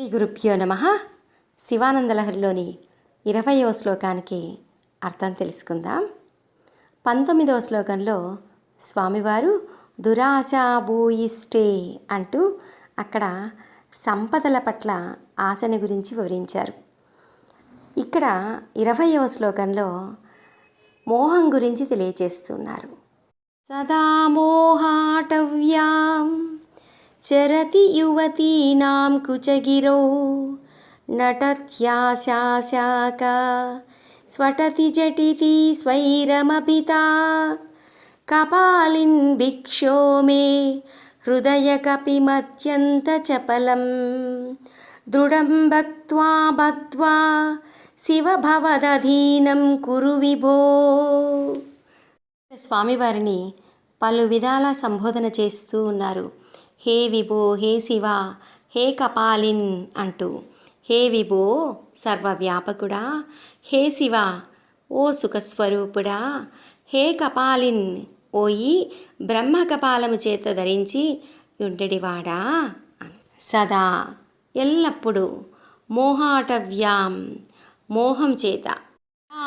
శ్రీ గురుభ్యో నమ. శివానందలహరిలోని ఇరవయవ శ్లోకానికి అర్థం తెలుసుకుందాం. పంతొమ్మిదవ శ్లోకంలో స్వామివారు దురాశా భూయిష్టే అంటూ అక్కడ సంపదల పట్ల ఆశని గురించి వివరించారు. ఇక్కడ ఇరవయవ శ్లోకంలో మోహం గురించి తెలియచేస్తున్నారు. సదా మోహాటవ్యాం చరతి యువతీనాం కుచగిరో నటత్యాశాశాక స్వటతి జటితి స్వైరమపితా కపాలిన్ భిక్షో మే హృదయకపిమత్యంతచపలం దృఢం భక్త్వా బద్వా శివభవదధీనం కురు విభో స్వామివారిని పలు విధాల సంబోధన చేస్తూ ఉన్నారు. హే విభో హే శివ హే కపాలిన్ అంటూ. హే విభో సర్వవ్యాపకుడా. హే శివ ఓ సుఖస్వరూపుడా. హే కపాలిన్ ఓయి బ్రహ్మ కపాలము చేత ధరించి ఉండడివాడా. సదా ఎల్లప్పుడూ మోహాటవ్యాం మోహం చేత.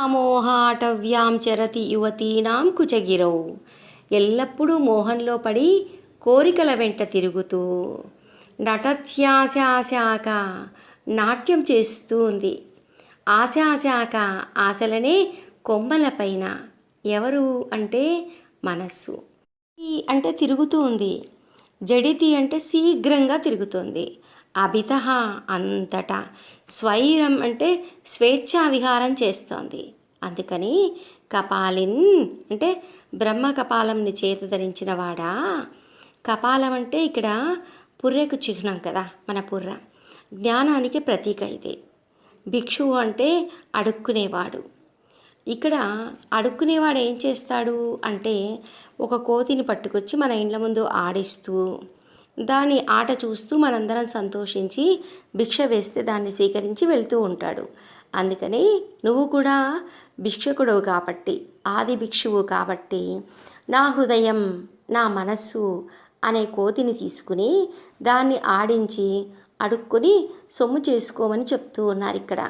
మోహాటవ్యాం చరతి యువతీనాం కుచగిరౌ. ఎల్లప్పుడూ మోహంలో పడి కోరికల వెంట తిరుగుతూ నటత్యాశాశాక నాట్యం చేస్తూ ఉంది. ఆశాశాక ఆశలనే కొమ్మలపైన ఎవరు అంటే మనస్సు. ఈ అంటే తిరుగుతూ ఉంది. జడితి అంటే శీఘ్రంగా తిరుగుతుంది. అభిత అంతటా స్వైరం అంటే స్వేచ్ఛా విహారం చేస్తోంది. అందుకని కపాలిన్ అంటే బ్రహ్మ కపాలంని చేత ధరించిన వాడా కపాలం అంటే ఇక్కడ పుర్రెకు చిహ్నం కదా మన పుర్ర. జ్ఞానానికి ప్రతీక ఇది. భిక్షువు అంటే అడుక్కునేవాడు. ఇక్కడ అడుక్కునేవాడు ఏం చేస్తాడు అంటే ఒక కోతిని పట్టుకొచ్చి మన ఇండ్ల ముందు ఆడిస్తూ దాని ఆట చూస్తూ మనందరం సంతోషించి భిక్ష వేస్తే దాన్ని స్వీకరించి వెళ్తూ ఉంటాడు. అందుకని నువ్వు కూడా భిక్షకుడవు కాబట్టి ఆది భిక్షువు కాబట్టి నా హృదయం నా మనస్సు అనే కోతిని తీసుకుని దాన్ని ఆడించి అడుక్కొని సొమ్ము చేసుకోమని చెప్తూ ఉన్నారు ఇక్కడ.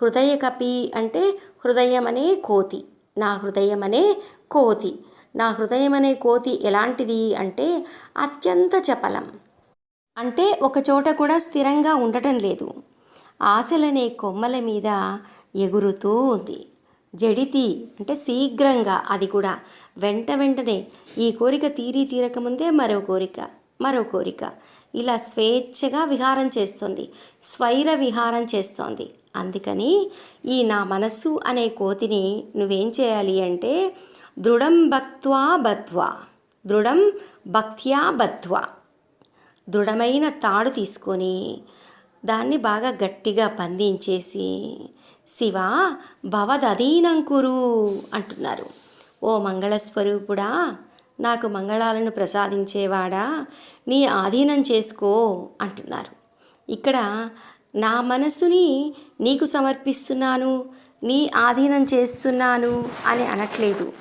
హృదయ కపి అంటే హృదయం అనే కోతి. నా హృదయం అనే కోతి. నా హృదయం అనే కోతి ఎలాంటిది అంటే అత్యంత చపలం. అంటే ఒక చోట కూడా స్థిరంగా ఉండటం లేదు. ఆశలనే కొమ్మల మీద ఎగురుతూ ఉంది. జడితి అంటే శీఘ్రంగా అది కూడా. వెంట వెంటనే ఈ కోరిక తీరి తీరకముందే మరో కోరిక మరో కోరిక. ఇలా స్వేచ్ఛగా విహారం చేస్తుంది స్వైర విహారం చేస్తోంది. అందుకని ఈ నా మనస్సు అనే కోతిని నువ్వేం చేయాలి అంటే దృఢం భక్త్వా బద్వా దృఢం భక్త్యా బత్వా దృఢమైన తాడు తీసుకొని దాన్ని బాగా గట్టిగా పందించేసి శివ భవదధీనం కురు అంటున్నారు. ఓ మంగళస్వరూపుడా నాకు మంగళాలను ప్రసాదించేవాడా నీ ఆధీనం చేసుకో అంటున్నారు. ఇక్కడ నా మనసుని నీకు సమర్పిస్తున్నాను నీ ఆధీనం చేస్తున్నాను అని అనట్లేదు.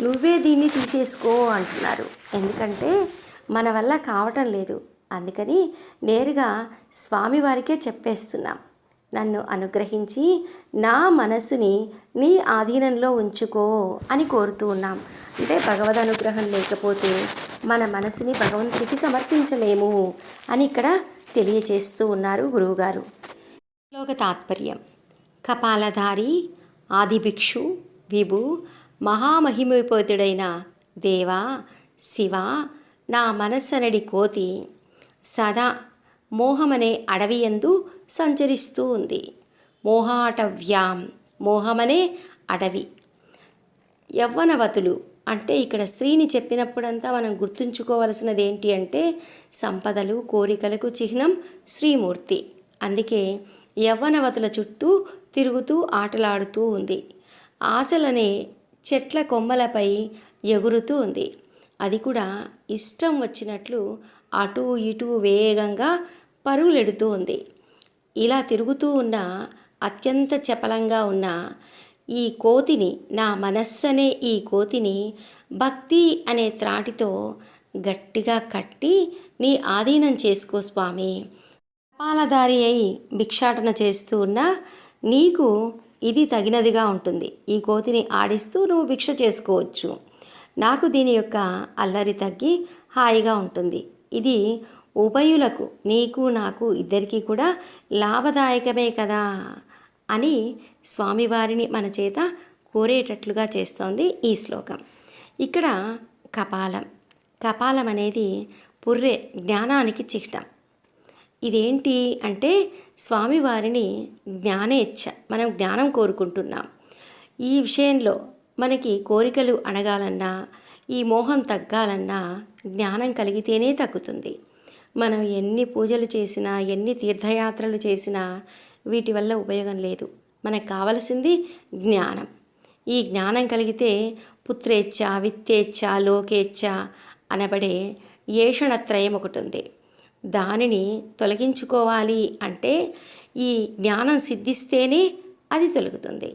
నువ్వే దీన్ని తీసేసుకో అంటున్నారు. ఎందుకంటే మన వల్ల కావటం లేదు. అందుకని నేరుగా స్వామివారికే చెప్పేస్తున్నాం. నన్ను అనుగ్రహించి నా మనసుని నీ ఆధీనంలో ఉంచుకో అని కోరుతూ ఉన్నాం. అంటే భగవద్ అనుగ్రహం లేకపోతే మన మనసుని భగవంతుడికి సమర్పించలేము అని ఇక్కడ తెలియచేస్తూ ఉన్నారు గురువుగారు. శ్లోక తాత్పర్యం. కపాలధారి ఆదిభిక్షు విభు మహామహిమపోతుడైన దేవా శివ నా మనస్సనడి కోతి సదా మోహమనే అడవియందు సంచరిస్తూ ఉంది. మోహాటవ్యాం మోహమనే అడవి యవ్వనవతులు అంటే ఇక్కడ స్త్రీని చెప్పినప్పుడంతా మనం గుర్తుంచుకోవలసినది ఏంటి అంటే సంపదలు కోరికలకు చిహ్నం శ్రీమూర్తి. అందుకే యవ్వనవతుల చుట్టూ తిరుగుతూ ఆటలాడుతూ ఉంది. ఆశలనే చెట్ల కొమ్మలపై ఎగురుతూ ఉంది. అది కూడా ఇష్టం వచ్చినట్లు అటు ఇటు వేగంగా పరుగులెడుతూ ఉంది. ఇలా తిరుగుతూ ఉన్న అత్యంత చపలంగా ఉన్న ఈ కోతిని నా మనస్సనే ఈ కోతిని భక్తి అనే త్రాటితో గట్టిగా కట్టి నీ ఆధీనం చేసుకో స్వామి. పాలదారి అయి భిక్షాటన చేస్తూ ఉన్న నీకు ఇది తగినదిగా ఉంటుంది. ఈ కోతిని ఆడిస్తూ నువ్వు భిక్ష చేసుకోవచ్చు. నాకు దీని యొక్క అల్లరి తగ్గి హాయిగా ఉంటుంది. ఇది ఉభయులకు నీకు నాకు ఇద్దరికీ కూడా లాభదాయకమే కదా అని స్వామివారిని మన చేత కోరేటట్లుగా చేస్తోంది ఈ శ్లోకం. ఇక్కడ కపాలం. కపాలం అనేది పుర్రె జ్ఞానానికి చిహ్నం ఇదేంటి అంటే స్వామివారిని జ్ఞానేచ్ఛ మనం జ్ఞానం కోరుకుంటున్నాం. ఈ విషయంలో మనకి కోరికలు అణగాలన్నా ఈ మోహం తగ్గాలన్నా జ్ఞానం కలిగితేనే తగ్గుతుంది. మనం ఎన్ని పూజలు చేసినా ఎన్ని తీర్థయాత్రలు చేసినా వీటి వల్ల ఉపయోగం లేదు. మనకు కావలసింది జ్ఞానం. ఈ జ్ఞానం కలిగితే పుత్రేచ్ఛ విత్తేచ్ఛ లోకేచ్ఛ అనబడే ఏషణత్రయం ఒకటి ఉంది దానిని తొలగించుకోవాలి అంటే ఈ జ్ఞానం సిద్ధిస్తేనే అది తొలగుతుంది.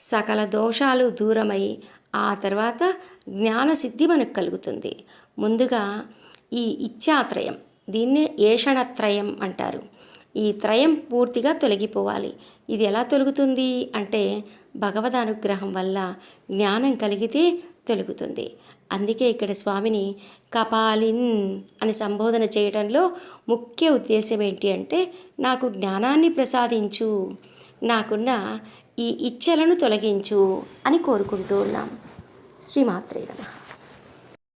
సకల దోషాలు దూరమై ఆ తర్వాత జ్ఞాన సిద్ధి మనకు కలుగుతుంది. ముందుగా ఈ ఇచ్ఛాత్రయం. దీన్నే ఏషణత్రయం అంటారు. ఈ త్రయం పూర్తిగా తొలగిపోవాలి. ఇది ఎలా తొలుగుతుంది? అంటే భగవద్ అనుగ్రహం వల్ల జ్ఞానం కలిగితే తొలుగుతుంది. అందుకే ఇక్కడ స్వామిని కపాలిన్ అని సంబోధన చేయడంలో ముఖ్య ఉద్దేశం ఏంటి అంటే నాకు జ్ఞానాన్ని ప్రసాదించు నాకున్న ఈ ఇచ్చలను తొలగించు అని కోరుకుంటూ ఉన్నాం. శ్రీమాత్రే నమః.